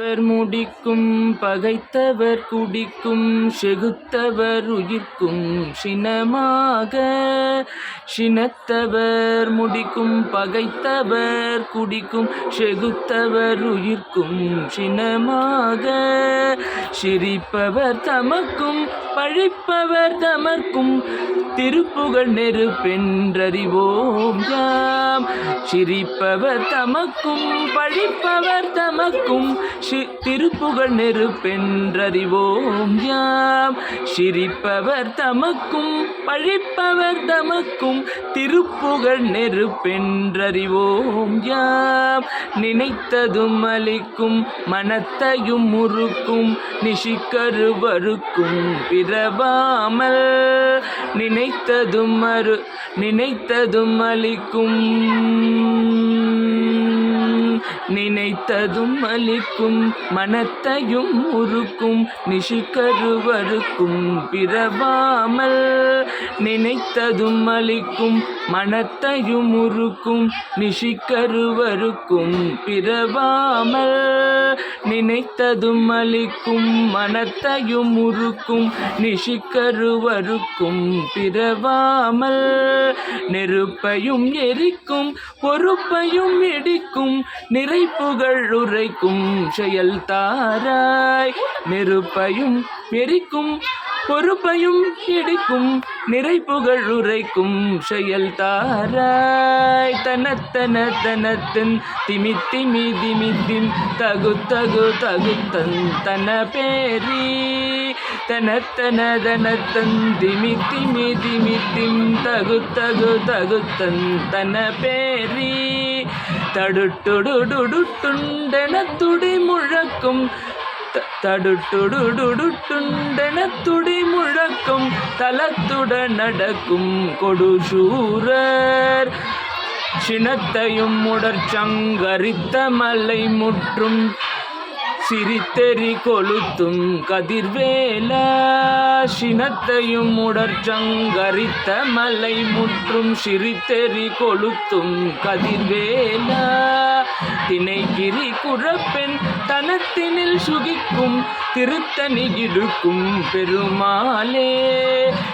அவர் முடிக்கும் பகைத்தவர் குடிக்கும் செகுத்தவர் உயிர்க்கும் சினமாக. சினத்தவர் முடிக்கும் பகைத்தவர் குடிக்கும் செகுத்தவர் உயிர்க்கும் சினமாக. சிரிப்பவர் தமக்கும் பழிப்பவர் தமர்க்கும் திருப்புகழ் நெருப்பென்றறிவோம் யாம். சிரிப்பவர் தமக்கும் பழிப்பவர் தமக்கும் ஷி திருப்புகழ் நெருப்பென்றறிவோம் யாம். சிரிப்பவர் தமக்கும் பழிப்பவர் தமக்கும் திருப்புகழ் நெருப்பென்றறிவோம் யாம். நினைத்ததும் அளிக்கும் மனத்தையும் முறுக்கும் நிஷிக்கருவருக்கும் பிறவாமல் நினைத்ததும் அரு நினைத்ததும் அளிக்கும் நினைத்ததும் அளிக்கும் மனத்தையும் உருக்கும் நிஷிக்கருவருக்கும் பிறவாமல் நினைத்ததும் அளிக்கும் மனத்தையும் உருக்கும் நிஷிக்கருவருக்கும் பிறவாமல் நினைத்ததும் அளிக்கும் மனத்தையும் உருக்கும் நிஷிக்கருவருக்கும் பிறவாமல் நெருப்பையும் எரிக்கும் பொறுப்பையும் இடிக்கும் நிறைப்புகள் உரைக்கும் செயல் தாராய் நெருப்பையும் எரிக்கும் பொறுப்பையும் கிடைக்கும் நிறை புகழ் உரைக்கும் செயல் தாராய். தனத்தன தனத்தன் திமி திமி திமித்திம் தகு தகு தகுத்தன் தன பேரி. தனத்தன தனத்தன் திமி திமி திமித்திம் தகு தகு தகுத்தன் தன பேரி. தடுட்டுடுடுடுட்டுண்டென துடி முழக்கும் தடுட்டுடுடுடுண்டன துடி முழக்கும் தலத்துடன் நடக்கும் கொடுசூரர். சினத்தையும் முடற்சங்கரித்த மலை முற்றும் சிரித்தெறி கொளுத்தும் கதிர்வேல. சினத்தையும் உடற்சங்கரித்த மலை முற்றும் சிரித்தெறி கொளுத்தும் கதிர்வேலா. திணைகிரி குறப்பெண் தனத்தினில் சுகிக்கும் திருத்தணி இடுக்கும் பெருமாளே.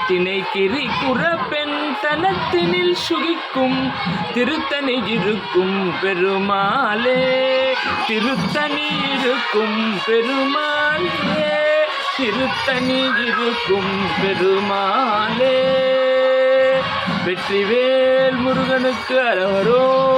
திணைகிரி குறப்பெண் தனத்தினில் சுகிக்கும் திருத்தணி இருக்கும் பெருமாளே. திருத்தணி இருக்கும் பெருமாளே திருத்தணி இருக்கும் பெருமாளே. வெற்றிவேல் முருகனுக்கு அரவரோ